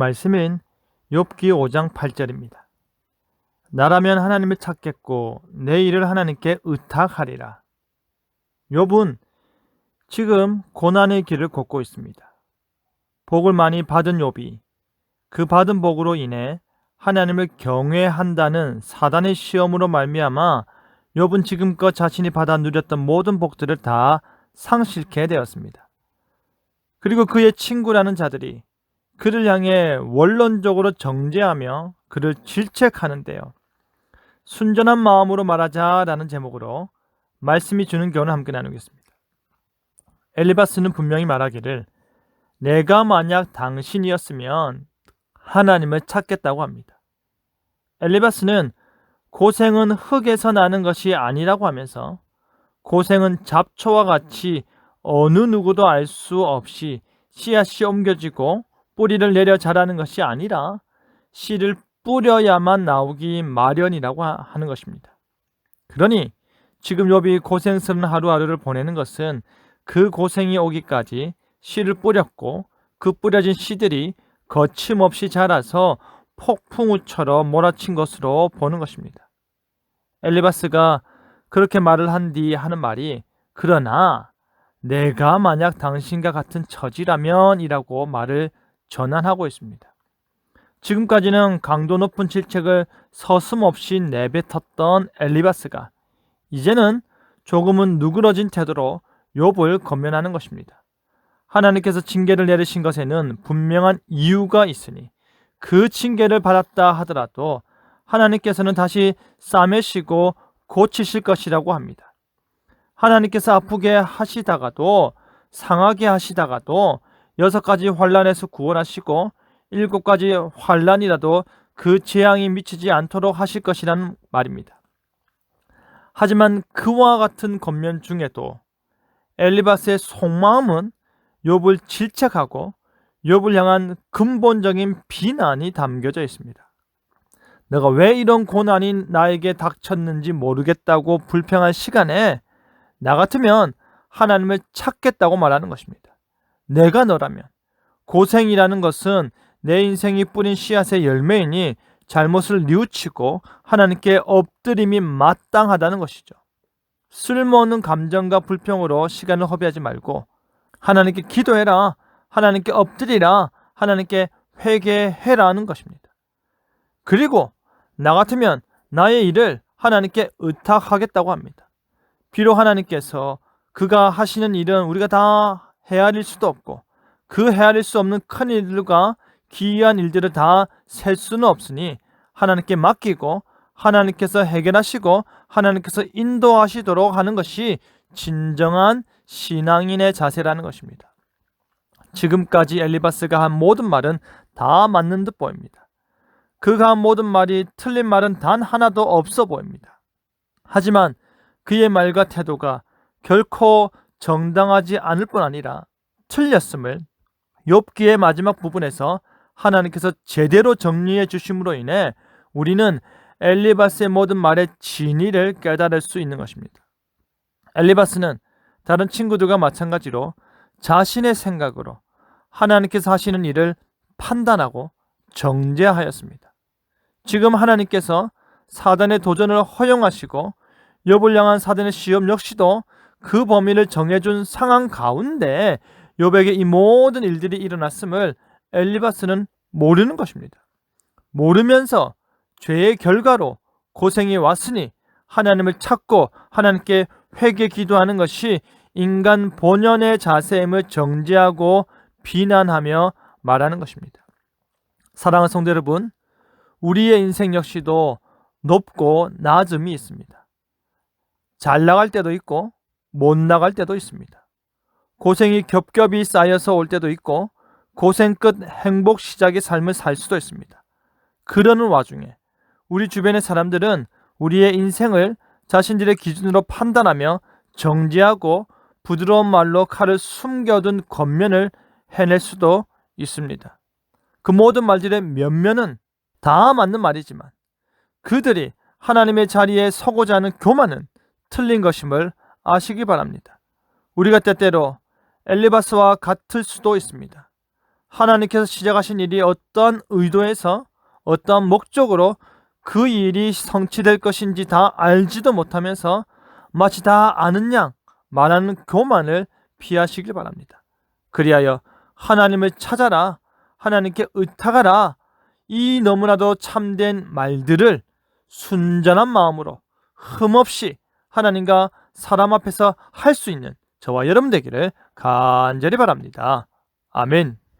말씀인 욥기 5장 8절입니다. 나라면 하나님을 찾겠고 내 일을 하나님께 의탁하리라. 욥은 지금 고난의 길을 걷고 있습니다. 복을 많이 받은 욥이 그 받은 복으로 인해 하나님을 경외한다는 사단의 시험으로 말미암아 욥은 지금껏 자신이 받아 누렸던 모든 복들을 다 상실케 되었습니다. 그리고 그의 친구라는 자들이 그를 향해 원론적으로 정죄하며 그를 질책하는데요. 순전한 마음으로 말하자라는 제목으로 말씀이 주는 교훈을 함께 나누겠습니다. 엘리바스는 분명히 말하기를 내가 만약 당신이었으면 하나님을 찾겠다고 합니다. 엘리바스는 고생은 흙에서 나는 것이 아니라고 하면서 고생은 잡초와 같이 어느 누구도 알 수 없이 씨앗이 옮겨지고 뿌리를 내려 자라는 것이 아니라 씨를 뿌려야만 나오기 마련이라고 하는 것입니다. 그러니 지금 욥이 고생스러운 하루하루를 보내는 것은 그 고생이 오기까지 씨를 뿌렸고 그 뿌려진 씨들이 거침없이 자라서 폭풍우처럼 몰아친 것으로 보는 것입니다. 엘리바스가 그렇게 말을 한 뒤 하는 말이 그러나 내가 만약 당신과 같은 처지라면이라고 말을 전환하고 있습니다. 지금까지는 강도 높은 질책을 서슴없이 내뱉었던 엘리바스가 이제는 조금은 누그러진 태도로 욥을 건면하는 것입니다. 하나님께서 징계를 내리신 것에는 분명한 이유가 있으니 그 징계를 받았다 하더라도 하나님께서는 다시 싸매시고 고치실 것이라고 합니다. 하나님께서 아프게 하시다가도 상하게 하시다가도 여섯 가지 환란에서 구원하시고 일곱 가지 환란이라도 그 재앙이 미치지 않도록 하실 것이라는 말입니다. 하지만 그와 같은 겉면 중에도 엘리바스의 속마음은 욥을 질책하고 욥을 향한 근본적인 비난이 담겨져 있습니다. 내가 왜 이런 고난이 나에게 닥쳤는지 모르겠다고 불평한 시간에 나 같으면 하나님을 찾겠다고 말하는 것입니다. 내가 너라면 고생이라는 것은 내 인생이 뿌린 씨앗의 열매이니 잘못을 뉘우치고 하나님께 엎드림이 마땅하다는 것이죠. 쓸모없는 감정과 불평으로 시간을 허비하지 말고 하나님께 기도해라. 하나님께 엎드리라. 하나님께 회개해라는 것입니다. 그리고 나 같으면 나의 일을 하나님께 의탁하겠다고 합니다. 비록 하나님께서 그가 하시는 일은 우리가 다 헤아릴 수도 없고 그 헤아릴 수 없는 큰 일들과 기이한 일들을 다 셀 수는 없으니 하나님께 맡기고 하나님께서 해결하시고 하나님께서 인도하시도록 하는 것이 진정한 신앙인의 자세라는 것입니다. 지금까지 엘리바스가 한 모든 말은 다 맞는 듯 보입니다. 그가 한 모든 말이 틀린 말은 단 하나도 없어 보입니다. 하지만 그의 말과 태도가 결코 정당하지 않을 뿐 아니라 틀렸음을 욥기의 마지막 부분에서 하나님께서 제대로 정리해 주심으로 인해 우리는 엘리바스의 모든 말의 진위를 깨달을 수 있는 것입니다. 엘리바스는 다른 친구들과 마찬가지로 자신의 생각으로 하나님께서 하시는 일을 판단하고 정죄하였습니다. 지금 하나님께서 사단의 도전을 허용하시고 향한 사단의 시험 역시도 그 범위를 정해준 상황 가운데 욥에게 이 모든 일들이 일어났음을 엘리바스는 모르는 것입니다. 모르면서 죄의 결과로 고생이 왔으니 하나님을 찾고 하나님께 회개 기도하는 것이 인간 본연의 자세임을 정죄하고 비난하며 말하는 것입니다. 사랑하는 성도 여러분, 우리의 인생 역시도 높고 낮음이 있습니다. 잘 나갈 때도 있고 못 나갈 때도 있습니다. 고생이 겹겹이 쌓여서 올 때도 있고 고생 끝 행복 시작의 삶을 살 수도 있습니다. 그러는 와중에 우리 주변의 사람들은 우리의 인생을 자신들의 기준으로 판단하며 정지하고 부드러운 말로 칼을 숨겨둔 겉면을 해낼 수도 있습니다. 그 모든 말들의 면면은 다 맞는 말이지만 그들이 하나님의 자리에 서고자 하는 교만은 틀린 것임을 아시기 바랍니다. 우리가 때때로 엘리바스와 같을 수도 있습니다. 하나님께서 시작하신 일이 어떠한 의도에서 어떠한 목적으로 그 일이 성취될 것인지 다 알지도 못하면서 마치 다 아는 양 말하는 교만을 피하시길 바랍니다. 그리하여 하나님을 찾아라, 하나님께 의탁하라, 이 너무나도 참된 말들을 순전한 마음으로 흠없이 하나님과 사람 앞에서 할 수 있는 저와 여러분 되기를 간절히 바랍니다. 아멘.